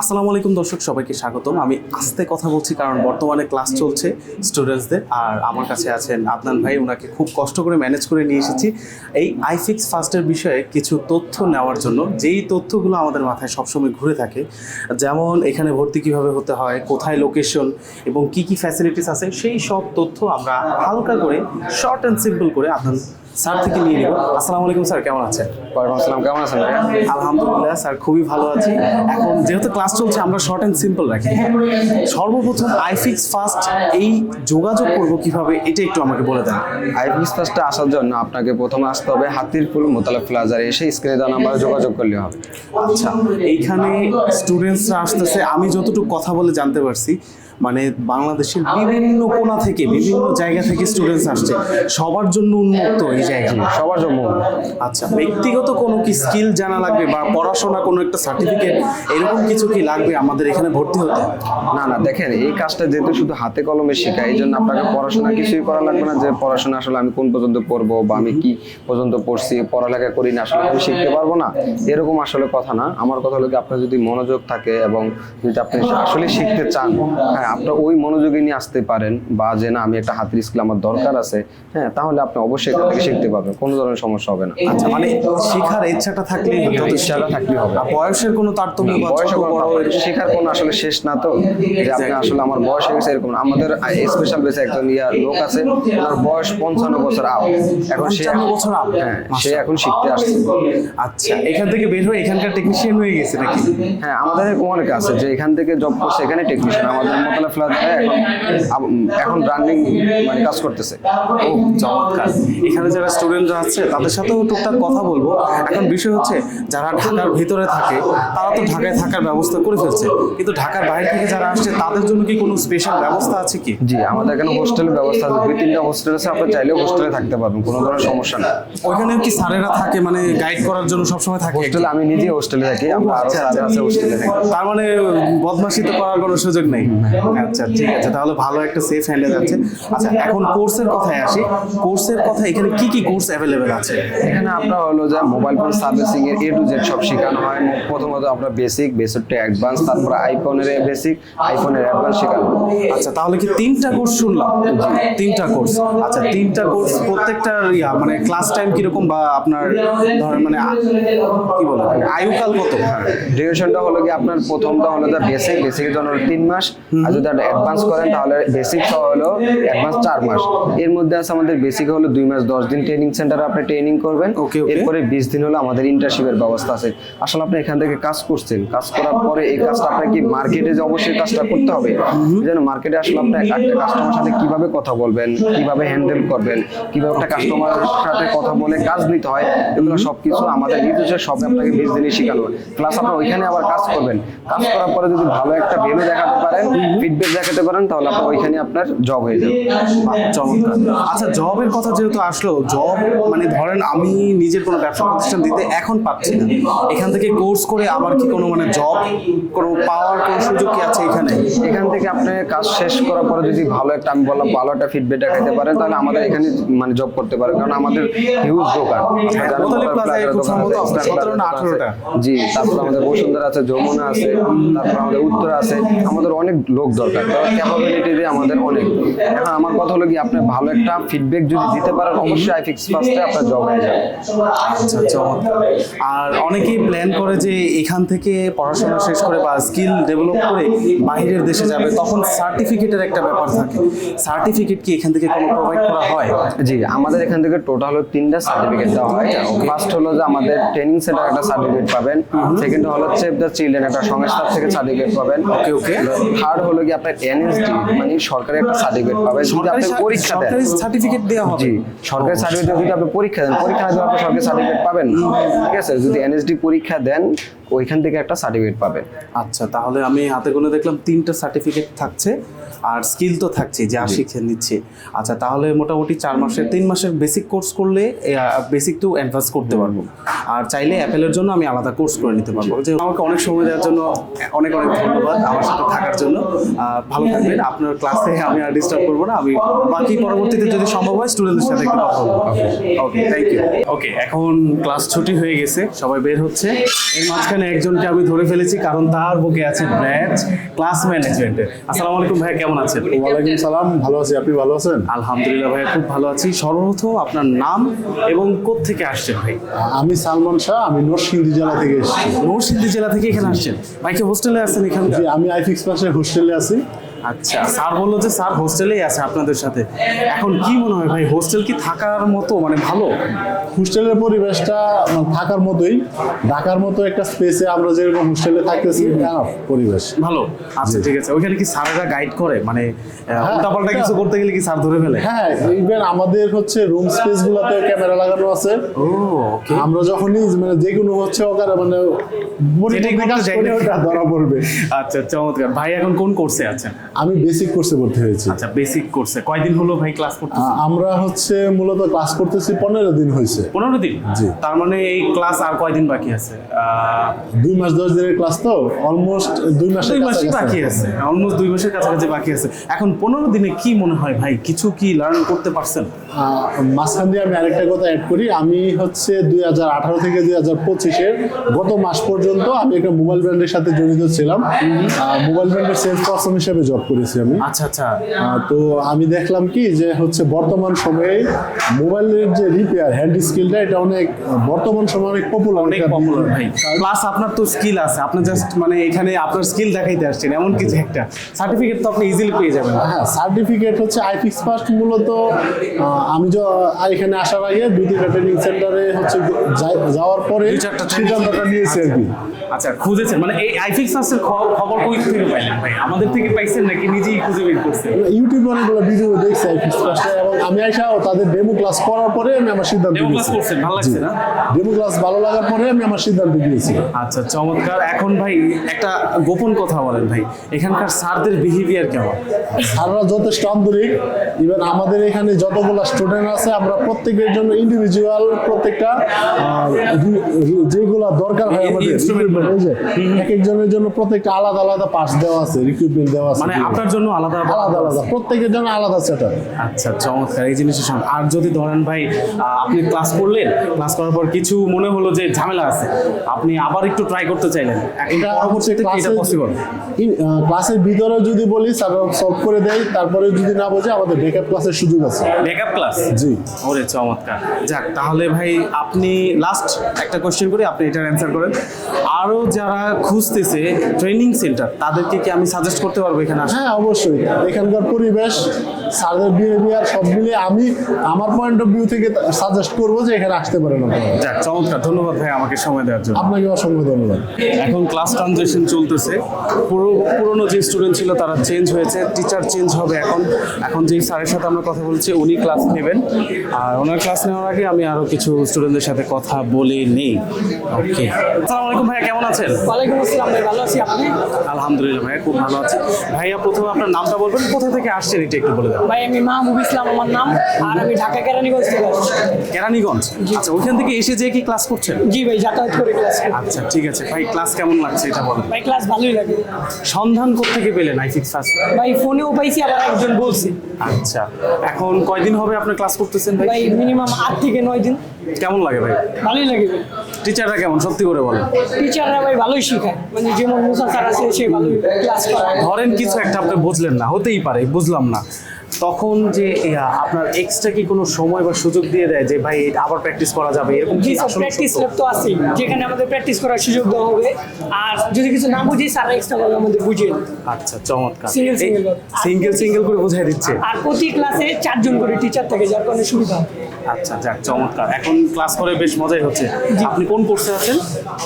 আসসালামু আলাইকুম দর্শক, সবাইকে স্বাগতম। আমি আস্তে কথা বলছি কারণ বর্তমানে ক্লাস চলছে স্টুডেন্টসদের, আর আমার কাছে আছেন আদনান ভাই ওনাকে খুব কষ্ট করে ম্যানেজ করে নিয়ে এসেছি। এই আইফিক্স ফার্স্টের বিষয়ে কিছু তথ্য নেওয়ার জন্য, যেই তথ্যগুলো আমাদের মাথায় সবসময় ঘুরে থাকে, যেমন এখানে ভর্তি কীভাবে হতে হয়, কোথায় লোকেশন এবং কি কি ফ্যাসিলিটিস আছে, সেই সব তথ্য আমরা হালকা করে শর্ট অ্যান্ড সিম্পল করে আপনার স্যার থেকে নিয়ে নেব। আসসালামু আলাইকুম স্যার কেমন আছেন? ওয়ালাইকুম আসসালাম কেমন আছেন আলহামদুলিল্লাহ স্যার খুবই ভালো আছি। এখন যেহেতু ক্লাস চলছে আমরা শর্ট অ্যান্ড সিম্পল রাখি। সর্বপ্রথম আইফিক্স ফার্স্ট এই যোগাযোগ করব কীভাবে এটা একটু আমাকে বলে দেন। আইপিএস ফার্স্টে আসার জন্য আপনাকে প্রথমে আসতে হবে হাতিরপুল মোতালেব প্লাজারে এসে স্ক্রিনে দেওয়া নাম্বারে যোগাযোগ করলে হবে। আচ্ছা এইখানে স্টুডেন্টসরা আসতেছে আমি যতটুকু কথা বলে জানতে পারছি মানে বাংলাদেশের বিভিন্ন কোণা থেকে বিভিন্ন জায়গা থেকে স্টুডেন্টস আসছে। সবার জন্য উন্মুক্ত এই জায়গা সবার জন্য আচ্ছা ব্যক্তিগত কোনো কি স্কিল জানা লাগবে বা পড়াশোনা কোনো একটা সার্টিফিকেট এরকম কিছু কি লাগবে আমাদের এখানে ভর্তি হতে? না না দেখেন এই কাজটা যেহেতু শুধু হাতে কলমে শেখায় এই জন্য আপনাকে পড়াশোনা কিছুই করা লাগবে না যে পড়াশোনা আসলে আমি কোন পর্যন্ত পড়ব বা আমি কি পর্যন্ত পড়ছি পড়ালেখা করি না আসলে আমি শিখতে পারব না। এরকম আসলে কথা না। আমার কথা হলো কি আপনার যদি মনোযোগ থাকে এবং যদি আপনি আসলে শিখতে চান হ্যাঁ আপনার ওই মনোযোগী নিয়ে আসতে পারেন বা যে না আমি একটা হাতের স্কিল আমার দরকার আছে হ্যাঁ তাহলে আপনি অবশ্যই এখান থেকে শিখতে পারবেন কোনো ধরনের সমস্যা হবে না আচ্ছা মানে শেখার ইচ্ছাটা। হ্যাঁ, ইচ্ছাটা থাকলেই হবে। বয়সের কোনো তারতম্য বা বয়স ছোট বড় শেখার কোনো আসলে শেষ না তো যে আপনি আসলে আমার বয়স হয়ে গেছে এরকম। আমাদের স্পেশাল বেসে একজন ইয়া লোক আছে ওনার বয়স পঞ্চান্ন বছর আপ এখন সে 55 বছর up? হ্যাঁ সে এখন শিখতে আসছে আচ্ছা এখান থেকে বের হয়ে এখানকার টেকনিশিয়ান হয়ে গেছে নাকি হ্যাঁ আমাদের অনেক আছে যে এখান থেকে জব করছে এখানে টেকনিশিয়ান আমাদের মোতালা ফ্লাজারে এখন এখন রানিং মানে কাজ করতেছে। ও চমৎকার। এখানে যারা স্টুডেন্টরা আছে তাদের সাথেও টুকটাক কথা বলব। এখন বিষয় হচ্ছে যারা ঢাকার ভিতরে থাকে তারা তো ঢাকায় থাকার ব্যবস্থা করে ফেলছে। কিন্তু ঢাকার বাইরে থেকে যারা আসছে তাদের জন্য কি কোনো স্পেশাল ব্যবস্থা আছে কি? জি আমাদের এখানে হোস্টেলের ব্যবস্থা আছে। দুই তিনটা হোস্টেল আছে আপনি চাইলেও হোস্টেলে থাকতে পারবেন কোনো ধরনের সমস্যা নেই। ওইখানে কি স্যারেরা থাকে মানে গাইড করার জন্য সবসময় থাকে হোস্টেলে আমি নিজে হোস্টেলে থাকি আমরা আরও আচ্ছা, স্যার আছে হোস্টেলে থাকি। তার মানে বদমাশি তো করার কোনো সুযোগ নেই? আচ্ছা ঠিক আছে তাহলে ভালো একটা সেফ হ্যান্ডে যাচ্ছে আচ্ছা এখন কোর্সের কথায় আসি। কোর্সের কথা এখানে কি কি কোর্স অ্যাভেলেবেল আছে? এখানে আপনার হলো যে মোবাইল ফোন সার্ভিসিং এর এ টু জেড সব শেখানো হয়। প্রথমত আপনার বেসিক বেসিক টু অ্যাডভান্স তারপর আইফোনের বেসিক আইফোনের অ্যাডভান্স শেখানো। আচ্ছা তাহলে কি তিনটা কোর্স শুনলাম? তিনটা কোর্স আচ্ছা তিনটা কোর্স প্রত্যেকটার ইয়া মানে ক্লাস টাইম কীরকম বা আপনার ধরেন মানে কি বলে আয়ুকাল কত? ডিউরেশনটা হলো কি আপনার প্রথমটা হলো যে বেসিক বেসিকের জন্য হলো তিন মাস। আর যদি অ্যাডভান্স করেন তাহলে বেসিক হলো অ্যাডভান্স চার মাস। এর মধ্যে আছে আমাদের বেসিক হলো দুই মাস দশ দিন ট্রেনিং সেন্টারে আপনি ট্রেনিং করবেন. এরপরে বিশ দিন হলো আমাদের ইন্টার্নশিপের ব্যবস্থা আছে। আসলে আপনি এখান থেকে কাজ করছেন। কাজ করার পরে এই কাজটা আপনার কি মার্কেটে যে অবশ্যই কাজটা করতে হবে যেন মার্কেটে আসলে আপনি একটা কাস্টমার সাথে কীভাবে কথা বলবেন কীভাবে হ্যান্ডেল করবেন কীভাবে একটা কাস্টমারের সাথে কথা বলে কাজ নিতে হয় এগুলো সবকিছু আমাদের নিজস্ব সবে আপনাকে বিশ দিনই শেখানো। প্লাস আপনার ওইখানে আবার কাজ করবেন। কাজ করার পরে যদি ভালো একটা ভ্যালু দেখাতে পারেন ফিডব্যাক দেখাতে পারেন তাহলে আপনার ওইখানে আপনার জব হয়ে যাবে। চমৎকার। আচ্ছা জবের কথা যেহেতু আসলো জব মানে ধরেন আমি নিজের কোনো ব্যবসা প্রতিষ্ঠান দিতে এখন পাচ্ছি না। এখান থেকে কোর্স করে আবার কি কোনো মানে জব কোনো পাওয়ার কোনো সুযোগ কি আছে এখানে? এখান থেকে আপনি কাজ শেষ করার পরে যদি ভালো একটা আমি বললাম ভালো একটা ফিডব্যাক দেখাতে পারেন তাহলে আমাদের এখানে মানে জব করতে পারেন কারণ আমাদের হিউজ দোকান। জানেন, মোতালেব মোতালেব প্লাজায় প্লাজার খুব দোকান সম্ভবত আছে, ইসলাম 17 না প্লাজার দোকান 18টা। আছে। জি তারপর আমাদের বসুন্ধরা আছে যমুনা আছে তারপর আমাদের উত্তর আছে। আমাদের অনেক লোক দরকার। ক্যাপাবিলিটি দিয়ে আমাদের অনেক। এখন আমার কথা হলো কি আপনি ভালো একটা ফিডব্যাক যদি দিতে পারেন অবশ্যই আই ফিক্স ফার্স্টে আপনার জব হয়ে যাবে। আচ্ছা চমৎকার আর অনেকেই প্ল্যান করে যে এখান থেকে পড়াশোনা শেষ করে বা স্কিল ডেভেলপ করে বাইরের দেশে যাবে তখন সার্টিফিকেটের একটা ব্যাপার থাকে। সার্টিফিকেট কি এখান থেকে কোনো প্রোভাইড করা হয়? জি আমাদের এখান থেকে টোটাল হলো তিনটা সার্টিফিকেট দেওয়া হয়। ফার্স্ট হলো যে আমাদের ট্রেনিং সেন্টার একটা সার্টিফিকেট পাবেন। সেকেন্ড হলো সেভ দ্য চিলড্রেন একটা সংস্থার থেকে সার্টিফিকেট পাবেন। Okay, okay. থার্ড হলো কি আপনার এনএসডি মানে সরকারি একটা সার্টিফিকেট পাবেন। যদি আপনি পরীক্ষা দেন। সার্টিফিকেট দেওয়া হবে। জি সরকারি সার্টিফিকেট যদি আপনি পরীক্ষা দেন পরীক্ষা দেওয়ার পর সরকারি সার্টিফিকেট পাবেন। ঠিক আছে? যদি এনএসডি পরীক্ষা দেন ওইখান থেকে একটা সার্টিফিকেট পাবেন আচ্ছা তাহলে আমি হাতে গুনে দেখলাম তিনটা সার্টিফিকেট থাকছে আর স্কিল তো থাকছে যা শিখে নিচ্ছে। আচ্ছা তাহলে মোটামুটি চার মাসের তিন মাসের বেসিক কোর্স করলে বেসিক টু অ্যাডভান্স করতে পারব। আর চাইলে অ্যাপেলের জন্য আমি আলাদা কোর্স করে নিতে পারব। যে আমাকে অনেক সময় দেওয়ার জন্য অনেক অনেক ধন্যবাদ আমার সাথে থাকার জন্য। ভালো থাকবেন। আপনার ক্লাসে আমি আর ডিস্টার্ব করব না। আমি বাকি পরবর্তীতে যদি সম্ভব হয় স্টুডেন্টদের সাথে একটু কথা বলব। ওকে। থ্যাংক ইউ ওকে এখন ক্লাস ছুটি হয়ে গেছে। সবাই বের হচ্ছে। এর মাঝখানে মাঝখানে একজনকে আমি ধরে ফেলেছি কারণ তার বুকে আছে ব্যাচ ক্লাস ম্যানেজমেন্টের। আসসালামু আলাইকুম ভাই কেমন আছেন? ওয়ালাইকুম সালাম ভালো আছি। আপনি ভালো আছেন? আলহামদুলিল্লাহ ভাই খুব ভালো আছি। সর্বপ্রথম আপনার নাম এবং থেকে আসছেন ভাই? আমি সালমান শাহ আমি নরসিংদী জেলা থেকে এসেছি। নরসিংদী জেলা থেকে এখানে আসছেন? ভাই কি হোস্টেলে আছেন এখানে জি আমি আইফিক্স পাশে হোস্টেলে আছি। আচ্ছা স্যার বলল যে স্যার হোস্টেলেই আছে আপনাদের সাথে। এখন কি মনে হয় ভাই হোস্টেল কি থাকার মতো মানে ভালো? হোস্টেলের পরিবেশটা থাকার মতোই। ঢাকার মতো একটা স্পেসে আমরা যেরকম হোস্টেলে থাকতেছি enough পরিবেশ। ভালো। আচ্ছা ঠিক আছে। ওইখানে কি স্যারেরা গাইড করে? মানে উল্টাপাল্টা কিছু করতে গেলে কি স্যার ধরে ফেলে? হ্যাঁ ইভেন আমাদের হচ্ছে রুম স্পেস গুলাতে ক্যামেরা লাগানো আছে। আমরা যখনই মানে যে কোনো হচ্ছে ওখানে মানে ধরা পড়বে। আচ্ছা চমৎকার। ভাই এখন কোন কোর্সে আছেন? আমি বেসিক কোর্সে ভর্তি হয়েছি। আচ্ছা বেসিক কোর্সে কয়দিন হলো ভাই ক্লাস করতে আমরা হচ্ছে মূলত ক্লাস করতেছি পনেরো দিন হয়েছে। পনেরো দিন। তার মানে এই ক্লাস আর কয়দিন বাকি আছে? দুই মাস দশ দিনের ক্লাস তো অলমোস্ট দুই মাসের দুই মাসই বাকি আছে। অলমোস্ট দুই মাসের কাছাকাছি বাকি আছে। এখন পনেরো দিনে কি মনে হয় ভাই? কিছু কি লার্ন করতে পারছেন? মাঝখান দিয়ে আমি আরেকটা কথা অ্যাড করি। আমি হচ্ছে দুই হাজার আঠারো থেকে দুই হাজার পঁচিশের গত মাস পর্যন্ত আমি একটা মোবাইল ব্র্যান্ডের সাথে জড়িত ছিলাম। মোবাইল ব্র্যান্ডের সেলস পার্সন হিসেবে জব করেছি আমি। আচ্ছা আচ্ছা। তো আমি দেখলাম কি যে হচ্ছে বর্তমান সময়ে মোবাইলের যে রিপেয়ার হ্যান্ড স্কিলটা এটা অনেক বর্তমান সময় অনেক পপুলার অনেক পপুলার ভাই। প্লাস আপনার তো স্কিল আছে। আপনি জাস্ট মানে এখানে আপনার স্কিল দেখাইতে আসছেন এমন কিছু একটা। সার্টিফিকেট তো আপনি ইজিলি পেয়ে যাবেন। হ্যাঁ সার্টিফিকেট হচ্ছে আইফিক্স ফার্স্ট মূলত আমি যে এখানে আসার আগে দুই তিনটা ট্রেনিং সেন্টারে হচ্ছে যাওয়ার পরে সিদ্ধান্তটা নিয়েছি আর কি। আচ্ছা খুঁজেছেন? মানে এই আইফিক্স খবর কই থেকে পাইলেন ভাই? আমাদের থেকে পাইছেন নাকি নিজেই খুঁজে বের করছেন? ইউটিউবে অনেকগুলো ভিডিও দেখছি আইফিক্স এবং আমি আইসা তাদের ডেমো ক্লাস করার পরে আমি আমার সিদ্ধান্ত ডেমো ক্লাস করছেন ভালো লাগছে না? ডেমো ক্লাস ভালো লাগার পরে আমি আমার সিদ্ধান্ত নিয়েছি। আচ্ছা চমৎকার। এখন ভাই একটা গোপন কথা বলেন ভাই। এখানকার স্যারদের বিহেভিয়ার কেমন? স্যাররা যথেষ্ট আন্তরিক। ইভেন আমাদের এখানে যতগুলো স্টুডেন্ট আছে আমরা প্রত্যেকের জন্য ইন্ডিভিজুয়াল প্রত্যেকটা যেগুলো দরকার হয় আমাদের Instrument এই যে এক একজনের জন্য প্রত্যেকটা আলাদা আলাদা পার্টস দেওয়া আছে রিক্রুটমেন্ট দেওয়া আছে। মানে আপনার জন্য আলাদা আলাদা আলাদা প্রত্যেকের জন্য আলাদা সেট আচ্ছা চমৎকার। এই জিনিসের আর যদি ধরেন ভাই আপনি ক্লাস করলেন ক্লাস করার পর কিছু মনে হলো যে ঝামেলা আছে আপনি আবার একটু ট্রাই করতে চাইলেন। এটা হচ্ছে পরবর্তীতে এটা পসিবল ক্লাসের ভিতরে যদি বলি স্যার সলভ করে দেয় তারপরে যদি না বোঝে আমাদের ব্যাকআপ ক্লাসের সুযোগ আছে। ব্যাকআপ ক্লাস জি। ওরে চমৎকার। যাক তাহলে ভাই আপনি লাস্ট একটা কোশ্চেন করি আপনি এটার অ্যান্সার করেন। আরও যারা খুঁজতেছে ট্রেনিং সেন্টার তাদেরকে কি আমি সাজেস্ট করতে পারব এখানে হ্যাঁ অবশ্যই। এখানকার পরিবেশ স্যারদের বিহেভিয়ার সব মিলে আমি আমার পয়েন্ট অফ ভিউ থেকে সাজেস্ট করব যে এখানে আসতে পারেন আপনারা। যাক চমৎকার। ধন্যবাদ ভাই আমাকে সময় দেওয়ার জন্য। আপনাকে অসংখ্য ধন্যবাদ। এখন ক্লাস ট্রানজেকশন চলতেছে। পুরো পুরনো যে স্টুডেন্ট ছিল তারা চেঞ্জ হয়েছে টিচার চেঞ্জ হবে এখন। এখন যেই স্যারের সাথে আমরা কথা বলছি উনি ক্লাস নেবেন। আর ওনার ক্লাস নেওয়ার আগে আমি আরও কিছু স্টুডেন্টদের সাথে কথা বলে নেই। ওকে আসসালামু আলাইকুম ভাইয়া কেমন আছেন? ওয়ালাইকুম আসসালাম ভাই ভালো আছি আপনি? আলহামদুলিল্লাহ ভাইয়া খুব ভালো আছি। ভাইয়া প্রথমে আপনার নামটা বলবেন। কোথা থেকে আসছেন এটা একটু বলে ভাই আমি মাহবুব ইসলাম আমার নাম আর আমি ঢাকা কেরানীগঞ্জ থেকে আসছি। কেরানীগঞ্জ? আচ্ছা ওইখান থেকে এসে যে কি ক্লাস করছেন? জি ভাই যাতায়াত করে ক্লাস আচ্ছা ঠিক আছে। ভাই ক্লাস কেমন লাগছে এটা বলেন? ভাই ক্লাস ভালোই লাগে। সন্ধান থেকে পেলেন আইফিক্স ফার্স্ট ভাই ফোনেও পাইছি আবার একজন বলছি। আচ্ছা এখন কয়দিন হবে আপনি ক্লাস করতেছেন ভাই? ভাই মিনিমাম আট থেকে নয় দিন। কেমন লাগে ভাই? ভালোই লাগে ভাই। টিচাররা কেমন সত্যি করে বলেন? টিচাররা ভাই ভালোই শেখায়। মানে যেমন মুসা স্যার আছে সে ভালোই ক্লাস করায়। ধরেন কিছু একটা আপনি বুঝলেন না হতেই পারে বুঝলাম না। তখন যে আপনার এক্সট্রা কি কোনো সময় বা সুযোগ দিয়ে দেয় যে ভাই এটা আবার প্র্যাকটিস করা যাবে? এরকম কি আসলে প্র্যাকটিস? ল্যাব তো আছেই। যেখানে আমাদের প্র্যাকটিস করার সুযোগ দেওয়া হবে। আর যদি কিছু না বুঝি স্যার এক্সট্রা ভাবে আমাদের বুঝিয়ে। আচ্ছা চমৎকার। সিঙ্গেল ভাবে। সিঙ্গেল সিঙ্গেল করে বোঝাই দিচ্ছে। আর প্রতি ক্লাসে চারজন করে টিচার থাকে যার কারণে সুবিধা। আচ্ছা যাক চমৎকার। এখন ক্লাস করে বেশ মজাই হচ্ছে। আপনি কোন কোর্সে আছেন?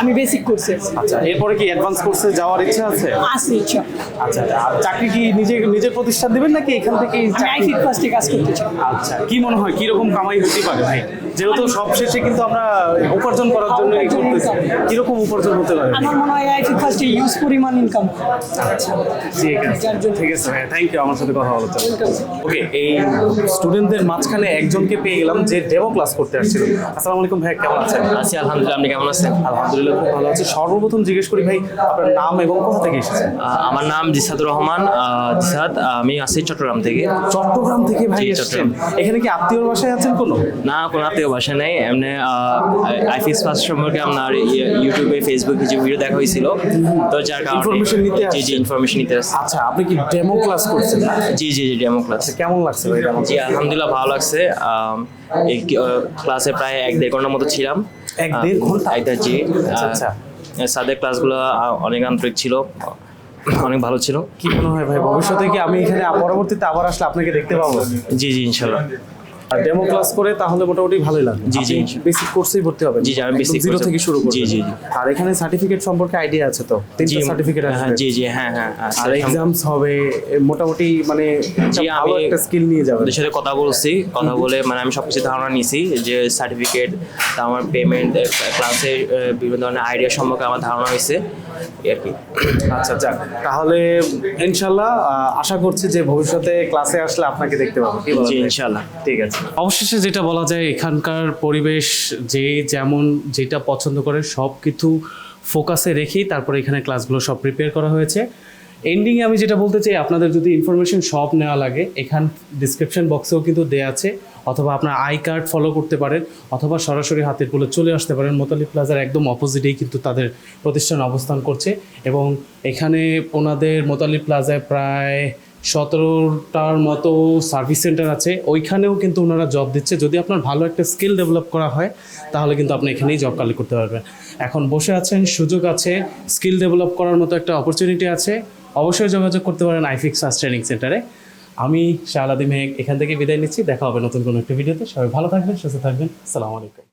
আমি বেসিক কোর্সে আচ্ছা এরপরে কি অ্যাডভান্স কোর্সে যাওয়ার ইচ্ছা আছে? আসি ইচ্ছা। আচ্ছা আর চাকরি কি নিজে নিজের প্রতিষ্ঠান দেবেন নাকি এখান থেকে আমি আইফিট ফার্স্টে কাজ করতে চাই। আচ্ছা কি মনে হয় কি রকম কামাই হতে পারে ভাই? যেহেতু সব শেষে কিন্তু আমরা উপার্জন করার জন্য এই করতেছি। কীরকম উপার্জন হতে পারে? আমার মনে হয় ফার্স্টে ইউজ পরিমাণ ইনকাম ঠিক আছে। ঠিক আছে ভাই থ্যাংক ইউ আমার সাথে কথা বলার জন্য। ওকে এই স্টুডেন্টদের মাঝখানে একজনকে পেয়ে গেলাম যে ডেমো ক্লাস করতে আসছিল। আসসালামু আলাইকুম ভাই কেমন আছেন? আছি আলহামদুলিল্লাহ আপনি কেমন আছেন? আলহামদুলিল্লাহ খুব ভালো আছি। সর্বপ্রথম জিজ্ঞেস করি ভাই আপনার নাম এবং কোথা থেকে এসেছেন? আমার নাম জিসাদুর রহমান আহ, জিসাদ আমি আছি চট্টগ্রাম থেকে। চট্টগ্রাম থেকে ভাই এসেছেন। এখানে কি আত্মীয়র বাসায় আছেন কোনো? না কোনো আত্মীয় বাসা নেই। এমনি আইফিক্স ফার্স্ট সম্পর্কে আপনার ইয়ে- ইউটিউবে ফেসবুকে কিছু ভিডিও দেখা হয়েছিল তো যার কারণে Information নিতে জি জি ইনফরমেশন নিতে আসছি। আচ্ছা আপনি কি ডেমো ক্লাস করছেন? না জি জি জি ডেমো ক্লাস কেমন লাগছে ভাই ডেমো জি আলহামদুলিল্লাহ ভালো লাগছে। এই ক্লাসে প্রায় এক দেড় ঘণ্টার মতো ছিলাম। এক দেড় ঘণ্টা? দেড় জি আচ্ছা, আচ্ছা। সাদের ক্লাসগুলো অনেক আন্তরিক ছিল অনেক ভালো ছিল। কি মনে হয় ভাই ভবিষ্যতে কি আমি এখানে পরবর্তীতে আবার আসলে আপনাকে দেখতে পাবো? জি জি ইনশাল্লাহ। আর ডেমো ক্লাস করে তাহলে মোটামুটি ভালোই লাগবে। জি, জি। বেসিক কোর্সেই ভর্তি হবে জি, জি, আমি basic জিরো থেকে শুরু করব জি, জি। আর এখানে সার্টিফিকেট সম্পর্কে আইডিয়া আছে তো? তিনটা সার্টিফিকেট হ্যাঁ জি জি হ্যাঁ হ্যাঁ আর এক্সামস হবে মোটামুটি মানে জি, আমি- একটা স্কিল নিয়ে যাবে ওদের সাথে কথা বলছি। কথা বলে মানে আমি সবকিছু ধারণা নিছি যে সার্টিফিকেট আমার পেমেন্ট ক্লাসে বিভিন্ন ধরনের আইডিয়া সম্পর্কে আমার ধারণা হয়েছে। আর কি। আচ্ছা যাক। তাহলে ইনশাল্লাহ আশা করছি যে ভবিষ্যতে ক্লাসে আসলে আপনাকে দেখতে পাবো। জি ইনশাল্লাহ। ঠিক আছে। অবশেষে যেটা বলা যায়, এখানকার পরিবেশ যে যেমন যেটা পছন্দ করে সব কিছু ফোকাসে রেখেই তারপরে এখানে ক্লাসগুলো সব প্রিপেয়ার করা হয়েছে। এন্ডিংয়ে আমি যেটা বলতে চাই, আপনাদের যদি ইনফরমেশন সব নেওয়া লাগে, এখান ডিসক্রিপশন বক্সেও কিন্তু দেয়া আছে, অথবা আপনার আই কার্ড ফলো করতে পারেন, অথবা সরাসরি হাতের পুলে চলে আসতে পারেন। মোতালি প্লাজার একদম অপোজিটেই কিন্তু তাদের প্রতিষ্ঠান অবস্থান করছে এবং এখানে ওনাদের মোতালি প্লাজায় প্রায় সতেরোটার মতো সার্ভিস সেন্টার আছে। ওইখানেও কিন্তু ওনারা জব দিচ্ছে। যদি আপনার ভালো একটা স্কিল ডেভেলপ করা হয়, তাহলে কিন্তু আপনি এখানেই জব কালেক্ট করতে পারবেন। এখন বসে আছেন, সুযোগ আছে স্কিল ডেভেলপ করার মতো একটা অপরচুনিটি আছে। অবশ্যই যোগাযোগ করতে পারেন আইফিক্স ট্রেনিং সেন্টারে আমি শাহ আলাদি মেহেক এখান থেকে বিদায় নিচ্ছি। দেখা হবে নতুন কোনো একটা ভিডিওতে সবাই ভালো থাকবেন, সুস্থ থাকবেন। আসসালামু আলাইকুম।